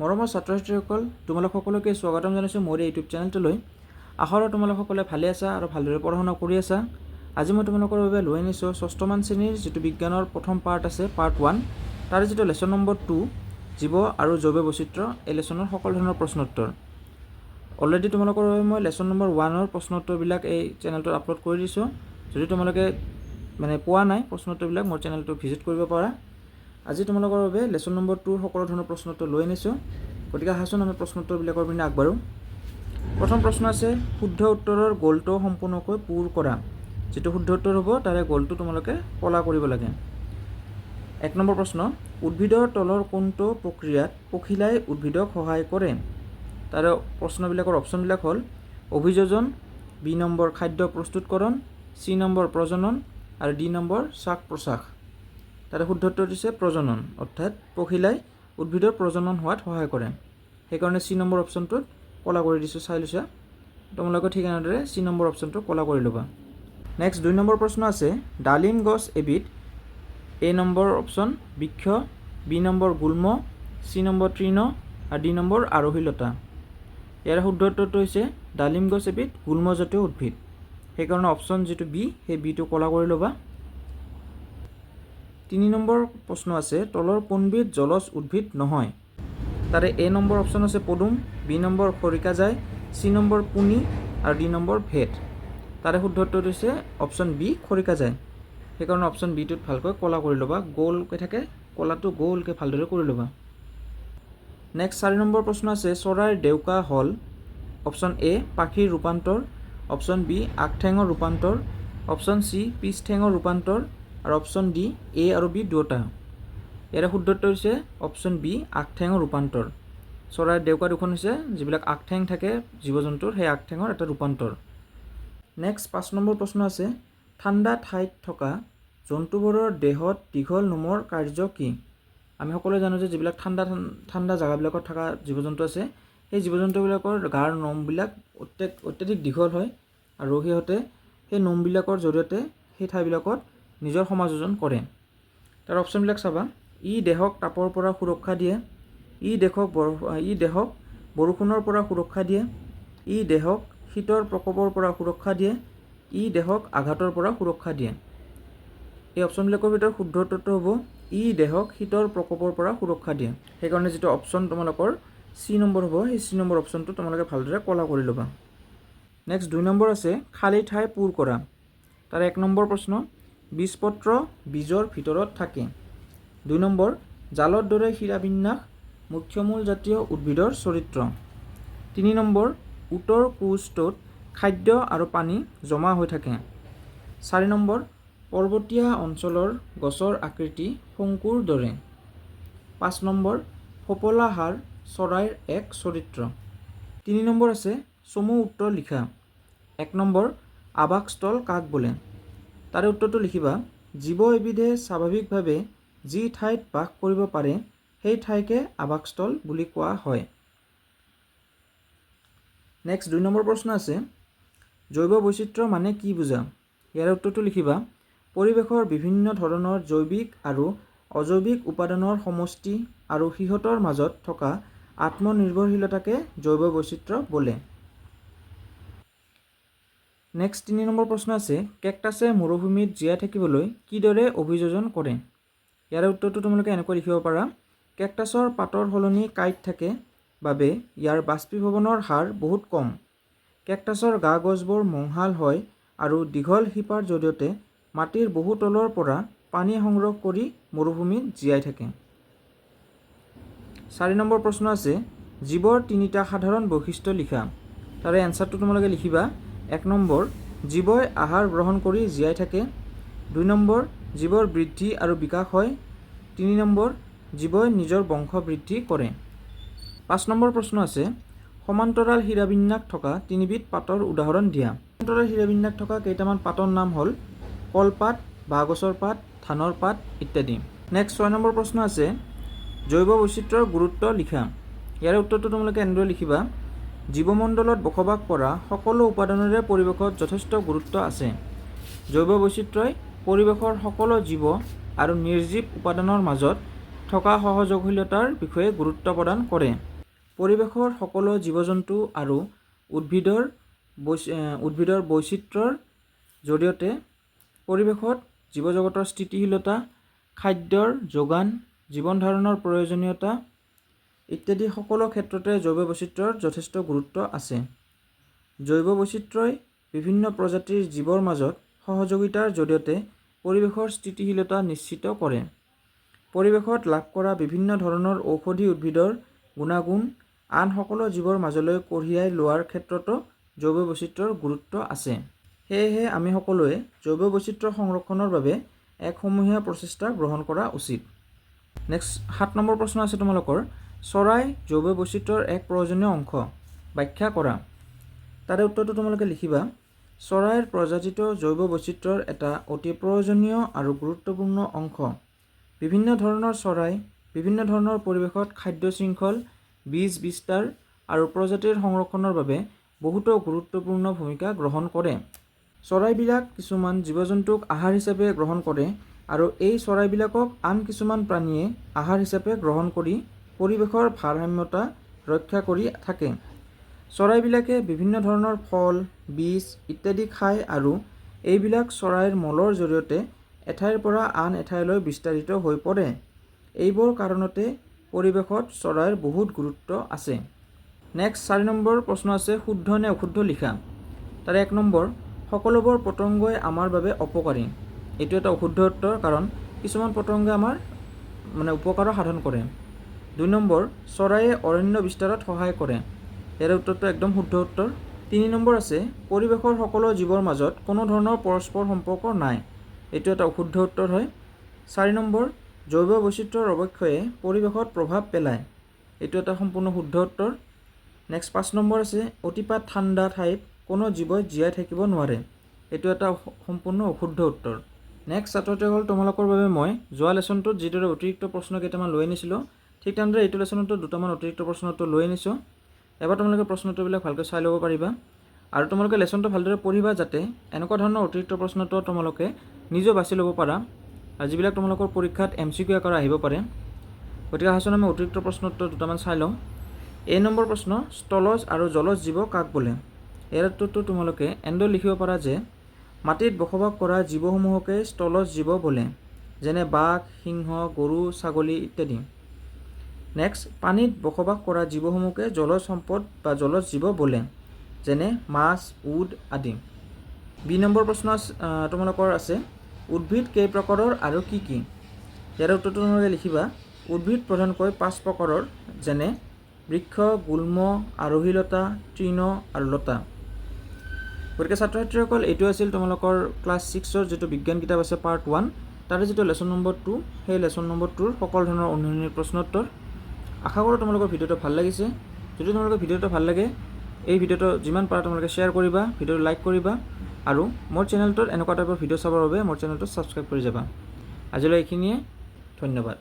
মৰমৰ ছাত্ৰ ছাত্ৰীসকল তোমালোক সকলোকে স্বাগতম জনাইছোঁ মোৰ এই ইউটিউব চেনেলটোলৈ। আশা কৰোঁ তোমালোক সকলোৱে ভালে আছা আৰু ভালদৰে পঢ়া শুনা কৰি আছা। আজি মই তোমালোকৰ বাবে লৈ আনিছোঁ ষষ্ঠমান শ্ৰেণীৰ যিটো বিজ্ঞানৰ প্ৰথম পাৰ্ট আছে, পাৰ্ট ওৱান। তাৰে যিটো লেচন নম্বৰ টু, জীৱ আৰু জৈৱ বৈচিত্ৰ্য, এই লেচনৰ সকলো ধৰণৰ প্ৰশ্নোত্তৰ। অলৰেডি তোমালোকৰ বাবে মই লেচন নম্বৰ ওৱানৰ প্ৰশ্নোত্তৰবিলাক এই চেনেলটোত আপলোড কৰি দিছোঁ। যদি তোমালোকে মানে পোৱা নাই প্ৰশ্নোত্তৰবিলাক, মোৰ চেনেলটো ভিজিট কৰিব পাৰা। আজি তোমালোকৰ বাবে লেচন নম্বৰ টুৰ সকলো ধৰণৰ প্ৰশ্নোত্তৰ লৈ আনিছোঁ। গতিকে আহাচোন আমি প্ৰশ্নোত্তৰবিলাকৰ পিনে আগবাঢ়োঁ। প্ৰথম প্ৰশ্ন আছে, শুদ্ধ উত্তৰৰ গ'লটো সম্পূৰ্ণকৈ পূৰ কৰা। যিটো শুদ্ধ উত্তৰ হ'ব, তাৰে গ'লটো তোমালোকে কলা কৰিব লাগে। এক নম্বৰ প্ৰশ্ন, উদ্ভিদৰ তলৰ কোনটো প্ৰক্ৰিয়াত পখিলাই উদ্ভিদক সহায় কৰে? তাৰে প্ৰশ্নবিলাকৰ অপশ্যনবিলাক হ'ল, অভিযোজন, বি নম্বৰ খাদ্য প্ৰস্তুতকৰণ, চি নম্বৰ প্ৰজনন, আৰু ডি নম্বৰ শ্বাস প্ৰশ্বাস তাৰে শুদ্ধ উত্তৰ দিছে প্ৰজনন, অৰ্থাৎ পখিলাই উদ্ভিদৰ প্ৰজনন হোৱাত সহায় কৰে। সেইকাৰণে চি নম্বৰ অপশ্যনটোত ক'লা কৰি দিছোঁ, চাই লৈছা। তোমালোকে ঠিক এনেদৰে চি নম্বৰ অপশ্যনটো ক'লা কৰি ল'বা। নেক্সট দুই নম্বৰ প্ৰশ্ন আছে, ডালিম গছ এবিধ, এ নম্বৰ অপশ্যন বৃক্ষ, বি নম্বৰ গুল্ম, চি নম্বৰ তৃণ আৰু ডি নম্বৰ আৰোহীলতা। ইয়াৰ শুদ্ধ উত্তৰটো হৈছে ডালিম গছ এবিধ, গুল্মজাতীয় উদ্ভিদ। সেইকাৰণে অপশ্যন যিটো বি, সেই বিটো ক'লা কৰি ল'বা। তিনি নম্বৰ প্ৰশ্ন আছে, তলৰ কোনবিধ জলজ উদ্ভিদ নহয়। তাৰে এ নম্বৰ অপশ্যন আছে পদুম, বি নম্বৰ খৰিকাজাই চি নম্বৰ পুনি আৰু ডি নম্বৰ ভেট। তাৰে শুদ্ধ উত্তৰ হৈছে অপশ্যন বি খৰিকাজাই সেইকাৰণে অপশ্যন বিটোত ভালকৈ ক'লা কৰি ল'বা, গ'লকৈ থাকে, ক'লাটো গ'লকৈ ভালদৰে কৰি ল'বা। নেক্সট চাৰি নম্বৰ প্ৰশ্ন আছে, চৰাইৰ ডেউকা হ'ল। অপশ্যন এ, পাখিৰ ৰূপান্তৰ। অপশ্যন বি আগঠেঙৰ ৰূপান্তৰ। অপশ্যন চি, পিছ ঠেঙৰ ৰূপান্তৰ। আৰু অপশ্যন ডি, এ আৰু বি দুয়োটা। ইয়াৰে শুদ্ধ উত্তৰ হৈছে অপশ্যন বি আগঠেঙৰ ৰূপান্তৰ। চৰাইৰ ডেউকা দুখন হৈছে, যিবিলাক আগঠেং থাকে জীৱ জন্তুৰ সেই আগঠেঙৰ এটা ৰূপান্তৰ। নেক্সট পাঁচ নম্বৰ প্ৰশ্ন আছে, ঠাণ্ডা ঠাইত থকা জন্তুবোৰৰ দেহত দীঘল নোমৰ কাৰ্য কি? আমি সকলোৱে জানো যে যিবিলাক ঠাণ্ডা ঠাণ্ডা জেগাবিলাকত থকা জীৱ জন্তু আছে, সেই জীৱ জন্তুবিলাকৰ গাৰ নোমবিলাক অত্যাধিক অত্যাধিক দীঘল হয়। আৰু সিহঁতে সেই নোমবিলাকৰ জৰিয়তে সেই ঠাইবিলাকত নিজৰ সমাযোজন কৰে। তাৰ অপশ্যনবিলাক চাবা। ই দেহক তাপৰ পৰা সুৰক্ষা দিয়ে। ই দেহক বৰ ই দেহক বৰষুণৰ পৰা সুৰক্ষা দিয়ে। ই দেহক শীতৰ প্ৰকোপৰ পৰা সুৰক্ষা দিয়ে। ই দেহক আঘাতৰ পৰা সুৰক্ষা দিয়ে। এই অপশ্যনবিলাকৰ ভিতৰত শুদ্ধ উত্তৰটো হ'ব, ই দেহক শীতৰ প্ৰকোপৰ পৰা সুৰক্ষা দিয়ে। সেইকাৰণে যিটো অপশ্যন তোমালোকৰ চি নম্বৰ হ'ব, সেই চি নম্বৰ অপশ্যনটো তোমালোকে ভালদৰে ক'লা কৰি ল'বা। নেক্সট দুই নম্বৰ আছে, খালী ঠাই পূৰ কৰা। তাৰ এক নম্বৰ প্ৰশ্ন বীজপত্ৰ বীজৰ ভিতৰত থাকে। দুই নম্বৰ, জালৰ দৰে শিৰাবিন্যাস মুখ্যমূল জাতীয় উদ্ভিদৰ চৰিত্ৰ। তিনি নম্বৰ উত্তৰ কোষটোত খাদ্য আৰু পানী জমা হৈ থাকে। চাৰি নম্বৰ, পৰ্বতীয়া অঞ্চলৰ গছৰ আকৃতি শংকুৰ দৰে। পাঁচ নম্বৰ, ফপলা হাৰ চৰাইৰ এক চৰিত্ৰ। তিনি নম্বৰ আছে চমু উত্তৰ লিখা। এক নম্বৰ, আৱাসস্থল কাক বোলে? তাৰে উত্তৰটো লিখিবা জীৱ এবিধে স্বাভাৱিকভাৱে যি ঠাইত বাস কৰিব পাৰে, সেই ঠাইকে আৱাসস্থল বুলি কোৱা হয়। নেক্সট দুই নম্বৰ প্ৰশ্ন আছে, জৈৱ বৈচিত্ৰ্য মানে কি বুজা? ইয়াৰ উত্তৰটো লিখিবা, পৰিৱেশৰ বিভিন্ন ধৰণৰ জৈৱিক আৰু অজৈৱিক উপাদানৰ সমষ্টি আৰু সিহঁতৰ মাজত থকা আত্মনিৰ্ভৰশীলতাকে জৈৱ বৈচিত্ৰ্য বোলে। নেক্সট তিনি নম্বৰ প্ৰশ্ন আছে, কেকটাছে মৰুভূমিত জীয়াই থাকিবলৈ কিদৰে অভিযোজন কৰে? ইয়াৰে উত্তৰটো তোমালোকে এনেকৈ লিখিব পাৰা, কেকটাছৰ পাতৰ সলনি কাঁইট থাকে বাবে ইয়াৰ বাষ্পীভৱনৰ হাৰ বহুত কম। কেকটাছৰ গা গছবোৰ মংহাল হয় আৰু দীঘল শিপাৰ জৰিয়তে মাটিৰ বহু তলৰ পৰা পানী সংগ্ৰহ কৰি মৰুভূমিত জীয়াই থাকে। চাৰি নম্বৰ প্ৰশ্ন আছে, জীৱৰ তিনিটা সাধাৰণ বৈশিষ্ট্য লিখা। তাৰে এনচাৰটো তোমালোকে লিখিবা। এক নম্বৰ, জীৱই আহাৰ গ্ৰহণ কৰি জীয়াই থাকে। দুই নম্বৰ, জীৱৰ বৃদ্ধি আৰু বিকাশ হয়। তিনি নম্বৰ, জীৱই নিজৰ বংশ বৃদ্ধি কৰে। পাঁচ নম্বৰ প্ৰশ্ন আছে, সমান্তৰাল শিৰাবিন্যাস থকা তিনিবিধ পাতৰ উদাহৰণ দিয়া। সমান্তৰাল শিৰাবিন্যাস থকা কেইটামান পাতৰ নাম হ'ল, কলপাত, বাঁহগছৰ পাত, ধানৰ পাত ইত্যাদি। নেক্সট ছয় নম্বৰ প্ৰশ্ন আছে, জৈৱ বৈচিত্ৰ্যৰ গুৰুত্ব লিখা। ইয়াৰে উত্তৰটো তোমালোকে এনেদৰে লিখিবা। জীৱমণ্ডলত বসবাস কৰা সকলো উপাদানৰে পৰিৱেশত যথেষ্ট গুৰুত্ব আছে। জৈৱ বৈচিত্ৰ্যই পৰিৱেশৰ সকলো জীৱ আৰু নিৰ্জীৱ উপাদানৰ মাজত থকা সহযোগশীলতাৰ বিষয়ে গুৰুত্ব প্ৰদান কৰে। পৰিৱেশৰ সকলো জীৱ জন্তু আৰু উদ্ভিদৰ এ, উদ্ভিদৰ বৈচিত্ৰ্যৰ জৰিয়তে পৰিৱেশত জীৱ জগতৰ স্থিতিশীলতা খাদ্যৰ যোগান জীৱন ধাৰণৰ প্ৰয়োজনীয়তা ইত্যাদি সকলো ক্ষেত্ৰতে জৈৱ বৈচিত্ৰ্যৰ যথেষ্ট গুৰুত্ব আছে। জৈৱ বৈচিত্ৰ্যই বিভিন্ন প্ৰজাতিৰ জীৱৰ মাজত সহযোগিতাৰ জৰিয়তে পৰিৱেশৰ স্থিতিশীলতা নিশ্চিত কৰে। পৰিৱেশত লাভ কৰা বিভিন্ন ধৰণৰ ঔষধি উদ্ভিদৰ গুণাগুণ আন সকলো জীৱৰ মাজলৈ কঢ়িয়াই লোৱাৰ ক্ষেত্ৰতো জৈৱ বৈচিত্ৰ্যৰ গুৰুত্ব আছে। সেয়েহে আমি সকলোৱে জৈৱ বৈচিত্ৰ্য সংৰক্ষণৰ বাবে এক সমূহীয়া প্ৰচেষ্টা গ্ৰহণ কৰা উচিত। নেক্সট সাত নম্বৰ প্ৰশ্ন আছে তোমালোকৰ। চৰাই জৈৱ বৈচিত্ৰ্যৰ এক প্ৰয়োজনীয় অংশ। ব্যাখ্যা কৰা। তাৰে উত্তৰটো তোমালোকে লিখিবা। চৰাইৰ প্ৰজাতিত জৈৱ বৈচিত্ৰ্যৰ এটা অতি প্ৰয়োজনীয় আৰু গুৰুত্বপূৰ্ণ অংশ। বিভিন্ন ধৰণৰ চৰাই, বিভিন্ন ধৰণৰ পৰিৱেশত খাদ্য শৃংখল, বীজ বিস্তাৰ আৰু প্ৰজাতিৰ সংৰক্ষণৰ বাবে বহুতো গুৰুত্বপূৰ্ণ ভূমিকা গ্ৰহণ কৰে। চৰাইবিলাক কিছুমান জীৱ জন্তুক আহাৰ হিচাপে গ্ৰহণ কৰে আৰু এই চৰাইবিলাকক আন কিছুমান প্ৰাণীয়ে আহাৰ হিচাপে গ্ৰহণ কৰি পৰিৱেশৰ ভাৰসাম্যতা ৰক্ষা কৰি থাকে। চৰাইবিলাকে বিভিন্ন ধৰণৰ ফল বীজ ইত্যাদি খায় আৰু এইবিলাক চৰাইৰ মলৰ জৰিয়তে এঠাইৰ পৰা আন এঠাইলৈ বিস্তাৰিত হৈ পৰে। এইবোৰ কাৰণতে পৰিৱেশত চৰাইৰ বহুত গুৰুত্ব আছে। নেক্সট চাৰি নম্বৰ প্ৰশ্ন আছে শুদ্ধ নে অশুদ্ধ লিখা? তাৰে এক নম্বৰ সকলোবোৰ পতংগই আমাৰ বাবে অপকাৰী। এইটো এটা অশুদ্ধ উত্তৰ কাৰণ কিছুমান পতংগই আমাৰ মানে উপকাৰো সাধন কৰে। দুই নম্বৰ, চৰাইয়ে অৰণ্য বিস্তাৰত সহায় কৰে। ইয়াৰ উত্তৰটো একদম শুদ্ধ উত্তৰ। তিনি নম্বৰ আছে, পৰিৱেশৰ সকলো জীৱৰ মাজত কোনো ধৰণৰ পৰস্পৰ সম্পৰ্ক নাই। এইটো এটা অশুদ্ধ উত্তৰ হয়। চাৰি নম্বৰ, জৈৱ বৈচিত্ৰ্যৰ অৱক্ষয়ে পৰিৱেশত প্ৰভাৱ পেলায়। এইটো এটা সম্পূৰ্ণ শুদ্ধ উত্তৰ। নেক্সট পাঁচ নম্বৰ আছে অতিপাত ঠাণ্ডা ঠাইত কোনো জীৱই জীয়াই থাকিব নোৱাৰে। এইটো এটা সম্পূৰ্ণ অশুদ্ধ উত্তৰ। নেক্সট ছাত্ৰ ছাত্ৰীসকল তোমালোকৰ বাবে মই যোৱা লেচনটোত যিদৰে অতিৰিক্ত প্ৰশ্ন কেইটামান লৈ আনিছিলোঁ ঠিক তেনেদৰে এইটো লেচনতো দুটামান অতিৰিক্ত প্ৰশ্নটো লৈ আনিছোঁ। এবাৰ তোমালোকে প্ৰশ্নোত্তৰবিলাক ভালকৈ চাই ল'ব পাৰিবা। আৰু তোমালোকে লেচনটো ভালদৰে পঢ়িবা যাতে এনেকুৱা ধৰণৰ অতিৰিক্ত প্ৰশ্নটো তোমালোকে নিজেও বাছি ল'ব পাৰা আৰু যিবিলাক তোমালোকৰ পৰীক্ষাত এম চি কিউ আকাৰে আহিব পাৰে। গতিকে আহাচোন আমি অতিৰিক্ত প্ৰশ্নোত্তৰ দুটামান চাই লওঁ। এই নম্বৰ প্ৰশ্ন, স্থলজ আৰু জলজ জীৱ কাক বোলে? ইয়াৰ উত্তৰটো তোমালোকে এনেদৰে লিখিব পাৰা যে, মাটিত বসবাস কৰা জীৱসমূহকে স্থলজ জীৱ বোলে। যেনে বাঘ, সিংহ, গৰু, ছাগলী ইত্যাদি। নেক্সট পানীত বসবাস কৰা জীৱসমূহকে জলজ সম্পদ বা জলজ জীৱ বোলে, যেনে মাছ উদ আদি। বি নম্বৰ প্ৰশ্ন তোমালোকৰ আছে, উদ্ভিদ কেই প্ৰকাৰৰ আৰু কি কি? ইয়াৰ উত্তৰটো তোমালোকে লিখিবা। উদ্ভিদ প্ৰধানকৈ পাঁচ প্ৰকাৰৰ, যেনে বৃক্ষ, গুল্ম, আৰোহীলতা, তৃণ আৰু লতা। গতিকে ছাত্ৰ ছাত্ৰীসকল এইটো আছিল তোমালোকৰ ক্লাছ ছিক্সৰ যিটো বিজ্ঞান কিতাপ আছে পাৰ্ট ওৱান তাৰে যিটো লেচন নম্বৰ টু সেই লেচন নম্বৰ টুৰ সকলো ধৰণৰ অনুশীলনীৰ প্ৰশ্নোত্তৰ আশা কৰোঁ তোমালোকৰ ভিডিঅ'টো ভালো লাগিছে। যদি তোমালোকৰ ভিডিঅ'টো ভালো লাগে, এই ভিডিঅ'টো যিমান পাৰা তোমালোকে শ্বেয়াৰ কৰিবা, ভিডিঅ'টো লাইক কৰিবা, আৰু মোৰ চেনেলটোত এনেকুৱা টাইপৰ ভিডিঅ' চাবৰ বাবে মোৰ চেনেলটো ছাবস্ক্ৰাইব কৰি যাবা। আজিলৈ এইখিনিয়ে, ধন্যবাদ।